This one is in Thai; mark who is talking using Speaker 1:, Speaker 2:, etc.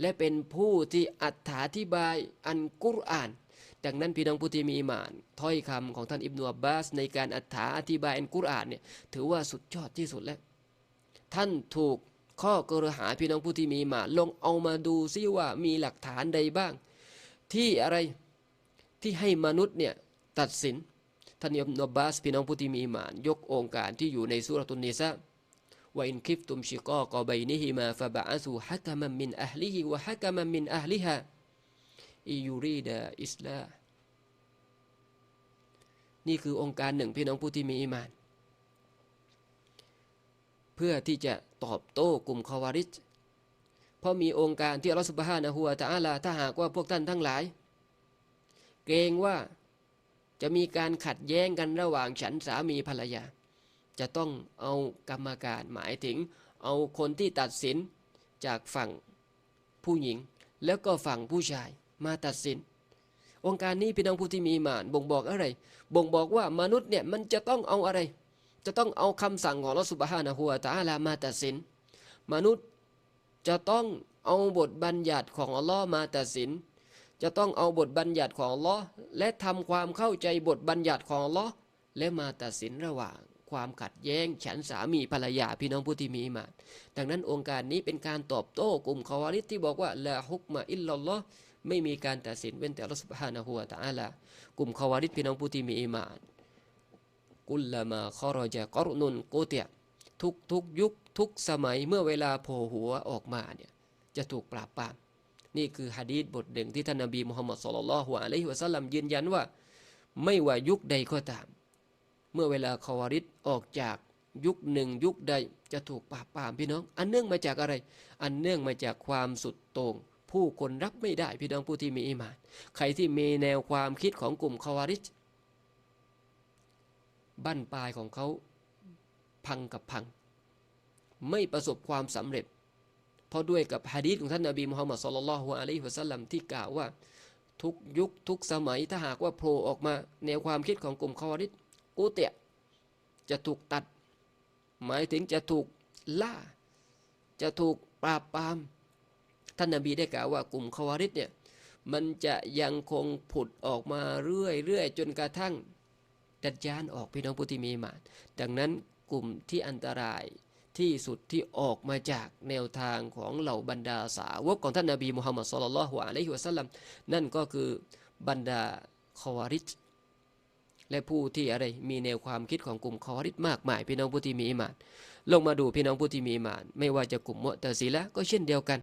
Speaker 1: และเป็นผู้ที่อัถาธิบายอันกุรอาน ดังนั้นพี่น้องผู้ที่มีอีหมานถ้อยคำของท่านอิบนุอับบาส ในการอัถาอธิบายอันกุรอานเนี่ยถือว่าสุดยอดที่สุดแล้ว ท่านถูกข้อกระหาพี่น้องผู้ที่มีอีหมานลงเอามาดูซิว่ามีหลักฐานใดบ้าง ที่อะไรที่ให้มนุษย์เนี่ยตัดสินท่านอิบนุอับบาสพี่น้องผู้ที่มีอีหมาน ยกองค์การที่อยู่ในสุรตุนนิสานคิฟตุมชิกากบัยนิฮิมาฟะ บะอาสูฮักมันมินอัลลิฮิวะฮักมันมินอัลลิฮาอิยูรีดาอิสลานี่คือองค์การหนึ่งพี่น้องผู้ที่มีอีหมาน เพื่อที่จะตอบโต้กลุ่มคาวาริจเพราะมีองค์การที่อัลลอฮฺสุบฮานะฮูวะตะอาลาถ้าหากว่าพวกท่านทั้งหลาย เกรงว่าจะมีการขัดแย้งกันระหว่างฉันสามีภรรยา จะต้องเอากรรมการหมายถึง เอาคนที่ตัดสินจากฝั่งผู้หญิง แล้วก็ฝั่งผู้ชายมาตัดสิน องค์การนี้พี่น้องผู้ที่มีมานบ่งบอกอะไร บ่งบอกว่ามนุษย์เนี่ยมันจะต้องเอาอะไร จะต้องเอาคำสั่งของอัลอสุบฮานะฮูวตะอาลามาตัดสิน มนุษย์จะต้องเอาบทบัญญัติของอัลลอฮ์มาตัดสิน จะต้องเอาบทบัญญัติของอัลลอฮ์และทำความเข้าใจบทบัญญัติของอัลลอฮ์และมาตัดสินระหว่าง ความขัดแย้ง ฉันสามีภรรยาพี่น้องผู้ที่มีอีหมาน ดังนั้นองค์การนี้เป็นการตอบโต้กลุ่มคาวาริดที่บอกว่าละฮุกมะอิลลัลลอฮ์ไม่มีการตัดสินเว้นแต่อัลลอฮ์สุบฮานะฮูวะตะอาลากลุ่มคาวาริดพี่น้องผู้ที่มีอีหมาน กุลละมาคอรอจะกอรุนุนโกเตียทุกทุกยุคทุกสมัยเมื่อเวลาโผล่หัวออกมาเนี่ยจะถูกปราบปรามนี่คือฮะดีษบทหนึ่งที่ท่านนบีมุฮัมมัดสุลลัลฮุอะลัยฮิวะสัลลัมยืนยันว่า ไม่ว่ายุคใดก็ตาม เมื่อเวลาคาวาริดออกจากยุคหนึ่งยุคใดจะถูกปราบปรามพี่น้อง อันเนื่องมาจากอะไร อันเนื่องมาจากความสุดโต่งผู้คนรับไม่ได้พี่น้องผู้ที่มีอีหมาน ใครที่มีแนวความคิดของกลุ่มคาวาริดบั้นปลายของเขาพังกับพัง ไม่ประสบความสำเร็จ เพราะด้วยกับฮะดีษของท่านนบีมุฮัมมัดสุลลัลลอฮุอะลัยฮิวะสัลลัมที่กล่าวว่า ทุกยุคทุกสมัยถ้าหากว่าโผล่ออกมาแนวความคิดของกลุ่มคาวาริด กูเตียจะถูกตัด หมายถึงจะถูกล่า จะถูกปราบปราม ท่านนบีได้กล่าวว่ากลุ่มคาวาริดเนี่ยมันจะยังคงผุดออกมาเรื่อยๆ จนกระทั่งดัดยานออกพี่น้องผู้ที่มีมานดังนั้นกลุ่มที่อันตรายที่สุดที่ออกมาจากแนวทางของเหล่าบรรดาสาวกของท่านนาบีมุฮัมมัดสุลลัลลอฮุอะลัยฮิวะสัลลัมนั่นก็คือบรรดาคอวาริจ และผู้ที่อะไรมีแนวความคิดของกลุ่มคอริสมากมายพี่น้องผู้ที่มีอิมาน ลงมาดูพี่น้องผู้ที่มีอิมาน ไม่ว่าจะกลุ่มมุตะซีละก็เช่นเดียวกัน